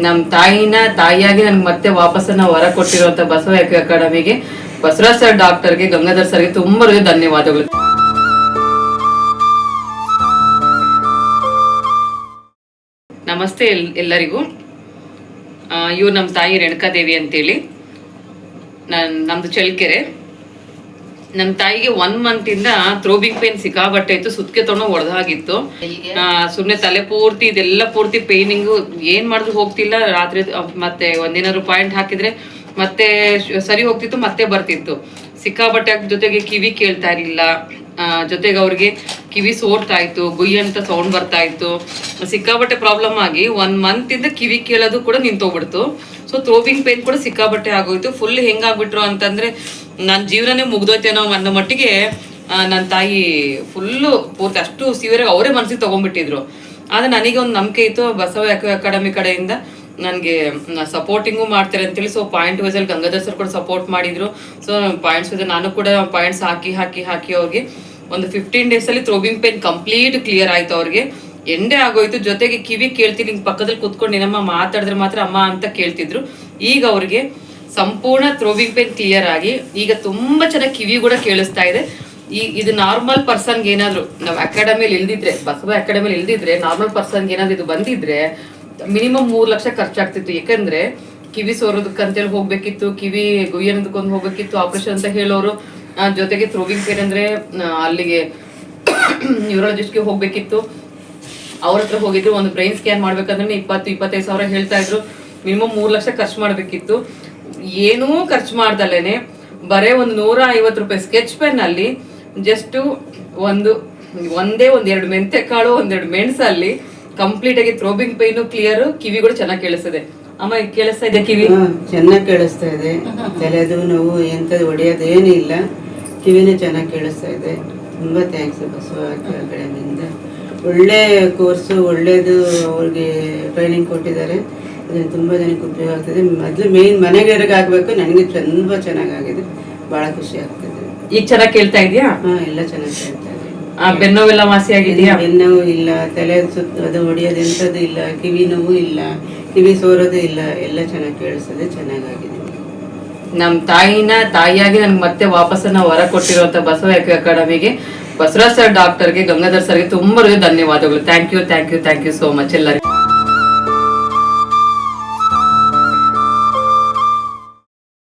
ನಮ್ಮ ತಾಯಿನ ತಾಯಿಯಾಗಿ ನನ್ಗೆ ಮತ್ತೆ ವಾಪಸ್ಸನ್ನ ಹೊರ ಕೊಟ್ಟಿರುವಂತ ಬಸವ ಅಕಾಡೆಮಿಗೆ ಬಸವರಾಜ್ ಸರ್ ಡಾಕ್ಟರ್ಗೆ ಗಂಗಾಧರ್ ಸರ್ಗೆ ತುಂಬಾ ಧನ್ಯವಾದಗಳು. ನಮಸ್ತೆ ಎಲ್- ಎಲ್ಲರಿಗೂ. ಇವ್ರು ನಮ್ಮ ತಾಯಿ ರೇಣುಕಾದೇವಿ ಅಂತೇಳಿ. ನನ್, ನಮ್ದು ಚಳ್ಳಕೆರೆ. ನಮ್ಮ ತಾಯಿಗೆ ಒನ್ ಮಂತ್ ಇಂದ ಥ್ರೋಬಿಂಗ್ ಪೇನ್ ಸಿಕ್ಕಾಬಟ್ಟೆ ಇತ್ತು ಸುತ್ಕೆ ತೊಗೊಂಡು ಹೊಡೆದಾಗಿತ್ತು ಸುಮ್ಮನೆ ತಲೆ ಪೂರ್ತಿ ಇದೆಲ್ಲ ಪೂರ್ತಿ ಪೇನಿಂಗು ಏನ್ ಮಾಡಿದ್ರು ಹೋಗ್ತಿಲ್ಲ ರಾತ್ರಿ ಮತ್ತೆ ಒಂದೇನಾದ್ರು ಪಾಯಿಂಟ್ ಹಾಕಿದ್ರೆ ಮತ್ತೆ ಸರಿ ಹೋಗ್ತಿತ್ತು ಮತ್ತೆ ಬರ್ತಿತ್ತು. ಸಿಕ್ಕಾಬಟ್ಟೆ ಜೊತೆಗೆ ಕಿವಿ ಕೇಳ್ತಾ ಇರ್ಲಿಲ್ಲ. ಜೊತೆಗೆ ಅವ್ರಿಗೆ ಕಿವಿ ಸೋರ್ತಾ ಇತ್ತು ಗುಯ್ ಅಂತ ಸೌಂಡ್ ಬರ್ತಾ ಇತ್ತು. ಸಿಕ್ಕಾಬಟ್ಟೆ ಪ್ರಾಬ್ಲಮ್ ಆಗಿ ಒನ್ ಮಂತ್ ಇಂದ ಕಿವಿ ಕೇಳೋದು ಕೂಡ ನಿಂತೋಗ್ಬಿಡ್ತು. ಸೊ ಥ್ರೋಬಿಂಗ್ ಪೇನ್ ಕೂಡ ಸಿಕ್ಕಾಬಟ್ಟೆ ಆಗೋಯ್ತು. ಫುಲ್ ಹೆಂಗಾಗ್ಬಿಟ್ರು ಅಂತಂದ್ರೆ ನನ್ನ ಜೀವನನೇ ಮುಗ್ದೋಯ್ತೇನೋ ಅನ್ನೋ ಮಟ್ಟಿಗೆ ನನ್ನ ತಾಯಿ ಫುಲ್ಲು ಪೂರ್ತಿ ಅಷ್ಟು ಸಿವಿಯರ್ ಅವರೇ ಮನಸ್ಸಿಗೆ ತಗೊಂಡ್ಬಿಟ್ಟಿದ್ರು. ಆದ್ರೆ ನನಗೆ ಒಂದು ನಂಬಿಕೆ ಇತ್ತು, ಬಸವ ಅಕಾಡೆಮಿ ಕಡೆಯಿಂದ ನನಗೆ ಸಪೋರ್ಟಿಂಗು ಮಾಡ್ತಾರೆ ಅಂತೇಳಿ ಸೊ ಪಾಯಿಂಟ್ ವೈಸಲ್ಲಿ ಗಂಗಾಧರ್ ಸರ್ ಕೂಡ ಸಪೋರ್ಟ್ ಮಾಡಿದ್ರು. ಸೊ ಪಾಯಿಂಟ್ಸ್ ವೈಸ್ ನಾನು ಕೂಡ ಪಾಯಿಂಟ್ಸ್ ಹಾಕಿ ಹಾಕಿ ಹಾಕಿ ಅವ್ರಿಗೆ ಒಂದು ಫಿಫ್ಟೀನ್ ಡೇಸಲ್ಲಿ ಥ್ರೋಬಿಂಗ್ ಪೇನ್ ಕಂಪ್ಲೀಟ್ ಕ್ಲಿಯರ್ ಆಯ್ತು ಅವ್ರಿಗೆ. ಎಂಡೆ ಆಗೋಯ್ತು. ಜೊತೆಗೆ ಕಿವಿ ಕೇಳ್ತೀನಿ ಪಕ್ಕದಲ್ಲಿ ಕುತ್ಕೊಂಡು ನಿನ್ನಮ್ಮ ಮಾತಾಡಿದ್ರೆ ಮಾತ್ರ ಅಮ್ಮ ಅಂತ ಕೇಳ್ತಿದ್ರು. ಈಗ ಅವ್ರಿಗೆ ಸಂಪೂರ್ಣ ಥ್ರೋವಿಂಗ್ ಪೇನ್ ಕ್ಲಿಯರ್ ಆಗಿ ಈಗ ತುಂಬಾ ಚೆನ್ನಾಗಿ ಕಿವಿ ಕೂಡ ಕೇಳಿಸ್ತಾ ಇದೆ. ಈ ಇದು ನಾರ್ಮಲ್ ಪರ್ಸನ್ಗೆ ಏನಾದ್ರು, ನಾವು ಅಕಾಡೆಮಿಲಿ ಇಲ್ದಿದ್ರೆ, ಬಸವ ಅಕಾಡೆಮಿಲಿ ಇಲ್ದಿದ್ರೆ ನಾರ್ಮಲ್ ಪರ್ಸನ್ಗೆ ಏನಾದ್ರು ಇದು ಬಂದಿದ್ರೆ ಮಿನಿಮಮ್ ಮೂರ್ ಲಕ್ಷ ಖರ್ಚಾಗ್ತಿತ್ತು. ಯಾಕಂದ್ರೆ ಕಿವಿ ಸೋರೋದಕ್ಕಂತೇಳಿ ಹೋಗ್ಬೇಕಿತ್ತು, ಕಿವಿ ಗುಯ್ಯನದಕ್ಕೊಂದು ಹೋಗ್ಬೇಕಿತ್ತು ಆಪರೇಷನ್ ಅಂತ ಹೇಳೋರು ಜೊತೆಗೆ ಥ್ರೋವಿಂಗ್ ಪೇನ್ ಅಂದ್ರೆ ಅಲ್ಲಿಗೆ ನ್ಯೂರಾಲಜಿಸ್ಟ್ಗೆ ಹೋಗ್ಬೇಕಿತ್ತು. ಅವ್ರ ಹತ್ರ ಹೋಗಿದ್ರು, ಒಂದು ಬ್ರೈನ್ ಸ್ಕ್ಯಾನ್ ಮಾಡ್ಬೇಕಂದ್ರೆ ಇಪ್ಪತ್ತು, ಇಪ್ಪತ್ತೈದು ಸಾವಿರ ಹೇಳ್ತಾ ಇದ್ರು. ಮಿನಿಮಮ್ ಮೂರು ಲಕ್ಷ ಖರ್ಚು ಮಾಡ್ಬೇಕಿತ್ತು. ಏನೂ ಖರ್ಚು ಮಾಡ್ದಲೇನೆ ಬರೇ ಒಂದು ನೂರ ಐವತ್ತು ರೂಪಾಯಿ ಸ್ಕೆಚ್ ಪೆನ್ ಅಲ್ಲಿ ಜಸ್ಟ್ ಒಂದು, ಒಂದೇ ಒಂದೆರಡು ಮೆಂತೆ ಕಾಳು ಒಂದೆರಡು ಮೆಣಸಲ್ಲಿ ಕಂಪ್ಲೀಟ್ ಆಗಿ ಥ್ರೋಬಿಂಗ್ ಪೈನು ಕ್ಲಿಯರ್ ಕಿವಿ ಕೂಡ ಚೆನ್ನಾಗಿ ಕೇಳಿಸ್ತದೆ. ಅಮ್ಮ ಕೇಳಿಸ್ತಾ ಇದೆ ಕಿವಿ? ಚೆನ್ನಾಗಿ ಕೇಳಿಸ್ತಾ ಇದೆ. ತಲೆದು ನೋವು ಎಂಥದ್ದು ಹೊಡೆಯೋದು ಏನೂ ಇಲ್ಲ. ಕಿವಿನೇ ಚೆನ್ನಾಗಿ ಕೇಳಿಸ್ತಾ ಇದೆ. ತುಂಬ ಥ್ಯಾಂಕ್ಸ್ ಬಸವ ಕಡೆಯಿಂದ ಒಳ್ಳೆ ಕೋರ್ಸು ಒಳ್ಳೇದು ಅವ್ರಿಗೆ ಟ್ರೈನಿಂಗ್ ಕೊಟ್ಟಿದ್ದಾರೆ. ಅದನ್ನು ತುಂಬ ಜನಕ್ಕೆ ಉಪಯೋಗ ಆಗ್ತದೆ. ಮೊದಲು ಮೇನ್ ಮನೆಗೆ ಆಗಬೇಕು. ನನಗೆ ತುಂಬ ಚೆನ್ನಾಗಾಗಿದೆ. ಭಾಳ ಖುಷಿ ಆಗ್ತದೆ. ಈಗ ಚೆನ್ನಾಗಿ ಕೇಳ್ತಾ ಇದೆಯಾ ಹಾಂ ಎಲ್ಲ ಚೆನ್ನಾಗಿ ಕೇಳ್ತಾ ಇದೆ. ಆ ಬೆನ್ನೋವೆಲ್ಲ ವಾಸಿ ಆಗಿದೆಯಾ ಬೆನ್ನೋವು ಇಲ್ಲ. ತಲೆ ಸುತ್ತ ಅದು ಹೊಡೆಯೋದು ಎಂಥದ್ದು ಇಲ್ಲ. ಕಿವಿ ನೋವು ಇಲ್ಲ. ಕಿವಿ ಸೋರೋದು ಇಲ್ಲ. ಎಲ್ಲ ಚೆನ್ನಾಗಿ ಕೇಳಿಸದೆ ಚೆನ್ನಾಗಾಗಿದೆ. ನಮ್ ತಾಯಿನ ತಾಯಿಯಾಗಿ ನನಗೆ ಮತ್ತೆ ವಾಪಸ್ಸನ್ನ ಹೊರ ಕೊಟ್ಟಿರುವಂತ ಬಸವ ಅಕಾಡೆಮಿಗೆ ಬಸವರಾಜ್ ಸರ್ ಡಾಕ್ಟರ್ಗೆ ಗಂಗಾಧರ್ ಸರ್ಗೆ ತುಂಬಾ ಧನ್ಯವಾದಗಳು. Thank you thank you thank you so much ಎಲ್ಲರಿಗೂ.